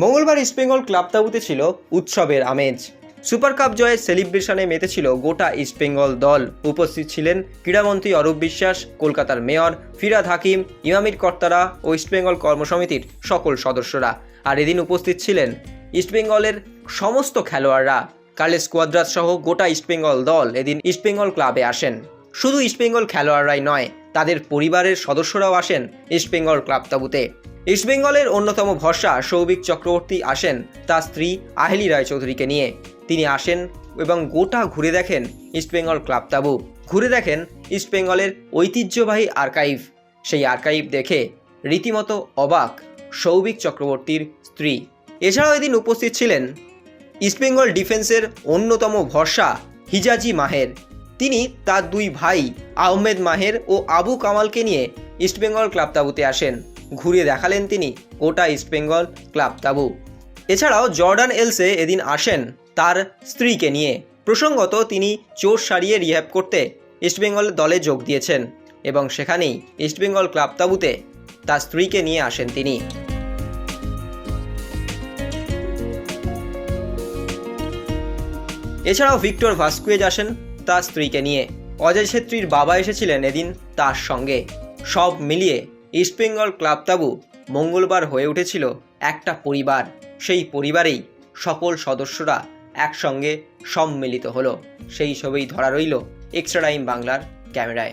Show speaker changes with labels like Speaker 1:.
Speaker 1: মঙ্গলবার ইস্টবেঙ্গল ক্লাব তাবুতে ছিল উৎসবের আমেজ। সুপার কাপ জয়ের সেলিব্রেশনে মেতেছিল গোটা ইস্টবেঙ্গল দল। উপস্থিত ছিলেন ক্রীড়ামন্ত্রী অরূপ বিশ্বাস, কলকাতার মেয়র ফিরাদ হাকিম, ইমামির কর্তারা ও ইস্টবেঙ্গল কর্মসমিতির সকল সদস্যরা। আর এদিন উপস্থিত ছিলেন ইস্টবেঙ্গলের সমস্ত খেলোয়াড়রা। কার্লেস কোয়াদ্রাস সহ গোটা ইস্টবেঙ্গল দল এদিন ইস্টবেঙ্গল ক্লাবে আসেন। শুধু ইস্টবেঙ্গল খেলোয়াড়রাই নয় তাদের পরিবারের সদস্যরাও আসেন ইস্টবেঙ্গল ক্লাব তাবুতে। ইস্টবেঙ্গলের অন্যতম ভরসা সৌভিক চক্রবর্তী আসেন তার স্ত্রী আহেলি রায়চৌধুরীকে নিয়ে। তিনি আসেন এবং গোটা ঘুরে দেখেন ইস্টবেঙ্গল ক্লাব তাবু। ঘুরে দেখেন ইস্টবেঙ্গলের ঐতিহ্যবাহী আর্কাইভ। সেই আর্কাইভ দেখে রীতিমতো অবাক সৌভিক চক্রবর্তীর স্ত্রী। এছাড়াও এদিন উপস্থিত ছিলেন ইস্টবেঙ্গল ডিফেন্সের অন্যতম ভরসা হিজাজি মাহের। তিনি তার দুই ভাই আহমেদ মাহের ও আবু কামালকে নিয়ে ইস্টবেঙ্গল ক্লাব তাবুতে আসেন। ঘুরে দেখালেন তিনি গোটা ইস্টবেঙ্গল ক্লাব তাবু। এছাড়াও জর্ডান এলসে এদিন আসেন তার স্ত্রীকে নিয়ে। প্রসঙ্গত তিনি চোর সারিয়ে রিহ্যাব করতে ইস্টবেঙ্গল দলে যোগ দিয়েছেন এবং সেখানেই ইস্টবেঙ্গল ক্লাব তাবুতে তার স্ত্রীকে নিয়ে আসেন তিনি। এছাড়াও ভিক্টর ভাস্কুয়েজ আসেন তার স্ত্রীকে নিয়ে। অজয় ছেত্রীর বাবা এসেছিলেন এদিন তার সঙ্গে। সব মিলিয়ে ইস্টবেঙ্গল ক্লাব তাবু মঙ্গলবার হয়ে উঠেছিল একটা পরিবার। সেই পরিবারেই সকল সদস্যরা একসঙ্গে সম্মিলিত হলো। সেই সবই ধরা রইল এক্সট্রা টাইম বাংলার ক্যামেরায়।